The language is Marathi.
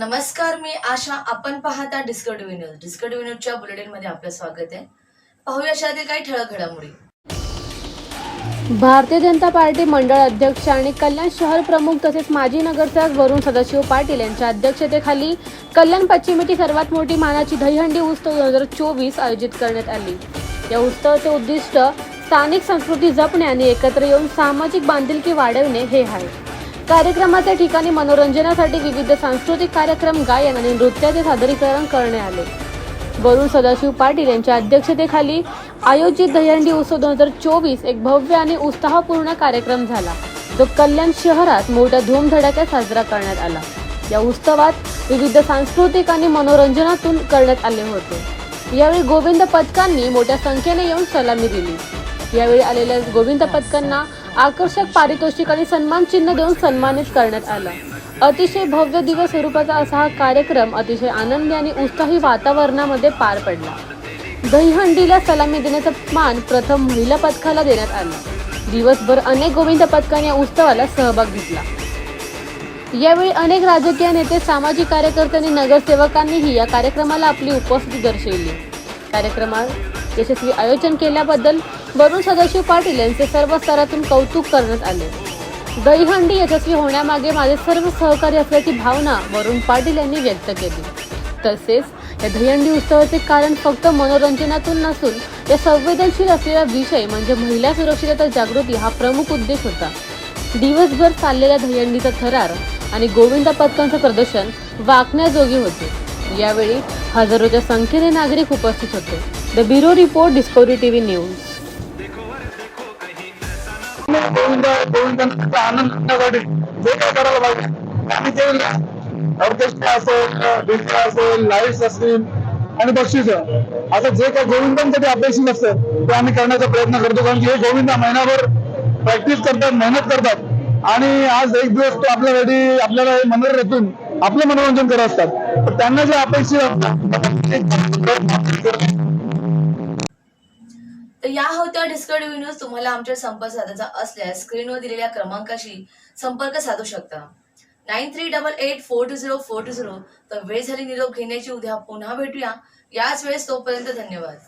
नमस्कार मी आशा. आपण पाहता डिस्कवरी न्यूज. डिस्कवरी न्यूजच्या बुलेटिनमध्ये आपलं स्वागत आहे. पाहूया अशातील काही ठळक घडामोडी. भारतीय जनता पार्टी मंडळ अध्यक्ष आणि कल्याण शहर प्रमुख तसेच माजी नगरसेवक वरुण सदाशिव पाटील यांच्या अध्यक्षतेखाली कल्याण पश्चिमेची सर्वात मोठी मानाची दहीहंडी उत्सव दोन हजार चोवीस आयोजित करण्यात आली. या उत्सवाचे उद्दिष्ट स्थानिक संस्कृती जपणे आणि एकत्र येऊन सामाजिक बांधिलकी वाढवणे हे आहे. कार्यक्रमाच्या ठिकाणी मनोरंजनासाठी विविध सांस्कृतिक कार्यक्रम गायन आणि नृत्याचे सादरीकरण करण्यात आले. वरुण सदाशिव पाटील यांच्या अध्यक्षतेखाली आयोजित दहीहंडी उत्सव दोन हजार चोवीस एक भव्य आणि उत्साहपूर्ण कार्यक्रम झाला. जो कल्याण शहरात मोठ्या धूमधडाक्यात साजरा करण्यात आला. या उत्सवात विविध सांस्कृतिक आणि मनोरंजनातून करण्यात आले होते. यावेळी गोविंद पथकांनी मोठ्या संख्येने येऊन सलामी दिली. यावेळी आलेल्या गोविंद पथकांना आकर्षक पारितोषिक आणि सन्मान चिन्ह देऊन सन्मानित करण्यात आलं. अतिशय भव्य दिवस स्वरूपाचा असा हा कार्यक्रम अतिशय आनंदी आणि उत्साही वातावरणामध्ये पार पडला. दहीहंडीला सलामी देण्याचा मान प्रथम महिला पथकाला देण्यात आला. दिवसभर अनेक गोविंद पथकाने या उत्सवाला सहभाग घेतला. यावेळी अनेक राजकीय नेते सामाजिक कार्यकर्ते आणि नगरसेवकांनीही या कार्यक्रमाला आपली उपस्थिती दर्शवली. कार्यक्रमात यशस्वी आयोजन केल्याबद्दल वरुण सदाशिव पाटील यांचे सर्व स्तरातून कौतुक करण्यात आले. दहीहंडी यशस्वी होण्यामागे माझे सर्व सहकारी असल्याची भावना वरुण पाटील यांनी व्यक्त केली. तसेच या दहीहंडी उत्सवाचे कारण फक्त मनोरंजनातून नसून या संवेदनशील असलेला विषय म्हणजे महिला सुरक्षितता जागृती हा प्रमुख उद्देश होता. दिवसभर चाललेल्या दहीहंडीचा थरार आणि गोविंदा पथकांचं प्रदर्शन वाकण्याजोगे होते. यावेळी हजारोच्या संख्येने नागरिक उपस्थित होते. The bureau report Discovery TV news. Govind गोविंदांचा आनंद घेण्यासाठी जे काय करायला पाहिजे. आम्ही ते ऑर्केस्ट्रा असेल असेल लाईट्स असतील आणि बक्षीस. असं जे काय गोविंदांसाठी अपेक्षित असतं ते आम्ही करण्याचा प्रयत्न करतो. कारण की हे गोविंद महिनाभर प्रॅक्टिस करतात मेहनत करतात. आणि आज एक दिवस तो आपल्यासाठी आपल्याला हे मनोरंजन आपलं मनोरंजन करत असतात. तर त्यांना जे अपेक्षित असतात या होत्या डिस्कवरी न्यूज तुम्हाला आमच्या संपर्क साधायचा असल्यास स्क्रीनवर दिलेल्या क्रमांकाशी संपर्क साधू शकता. Nine three double eight four two zero four two zero तर वेळ झाली निरोप घेण्याची उद्या पुन्हा भेटूया. याच वेळेस तोपर्यंत धन्यवाद.